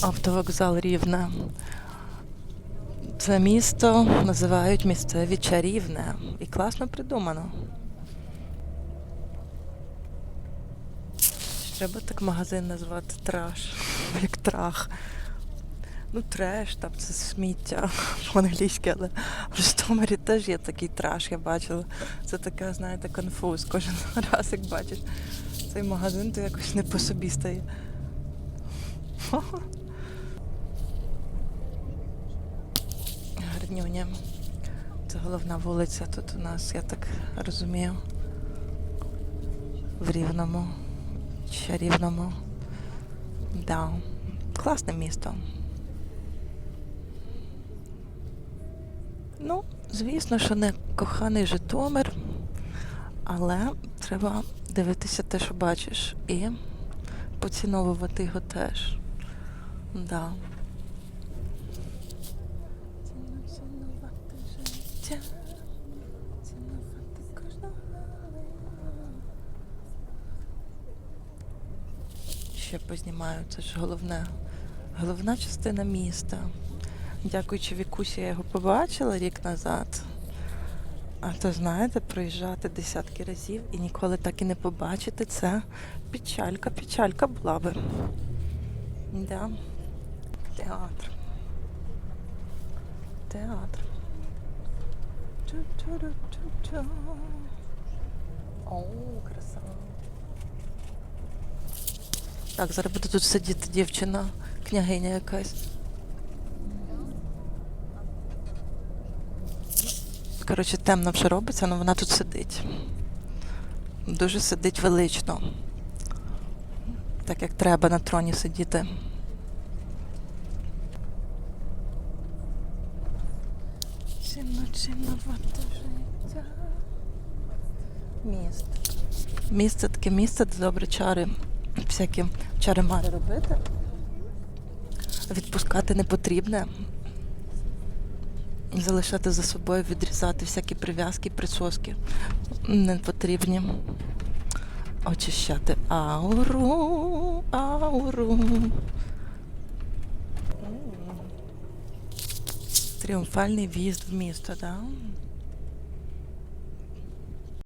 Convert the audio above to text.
Автовокзал Рівне. Це місто називають місцеві чарівне. І класно придумано. Треба так магазин назвати траш, трах. Ну, треш, там це сміття по-англійськи, але в Житомирі теж є такий траш, я бачила. Це таке, знаєте, конфуз. Кожен раз, як бачиш цей магазин, то якось не по собі стає. Гарнюня. Це головна вулиця тут у нас, я так розумію. В Рівному. Чарівному. Да. Класне місто. Ну, звісно, що не коханий Житомир, але треба дивитися те, що бачиш, і поціновувати його теж. Да. Цінувати життя, цінувати кожного. Ще познімаю, це ж головне. Головна частина міста. Дякуючи Вікусі, я його побачила рік назад. А то знаєте, проїжджати десятки разів і ніколи так і не побачити, це печалька, печалька була би. Да. Театр. Театр. Чу-чу-ру-чу-чу. О, краса. Так, зараз буде тут сидіти дівчина, княгиня якась. Коротше, темно вже робиться, але вона тут сидить. Дуже сидить велично. Так як треба на троні сидіти. Чимно, чимно життя. Місто. Місце таке місце, де добре чари, всякі чари-мари робити. Відпускати не потрібне. Залишати за собою, відрізати всякі прив'язки, присоски не потрібні. Очищати ауру, ауру. Тріумфальний в'їзд в місто, так? Да?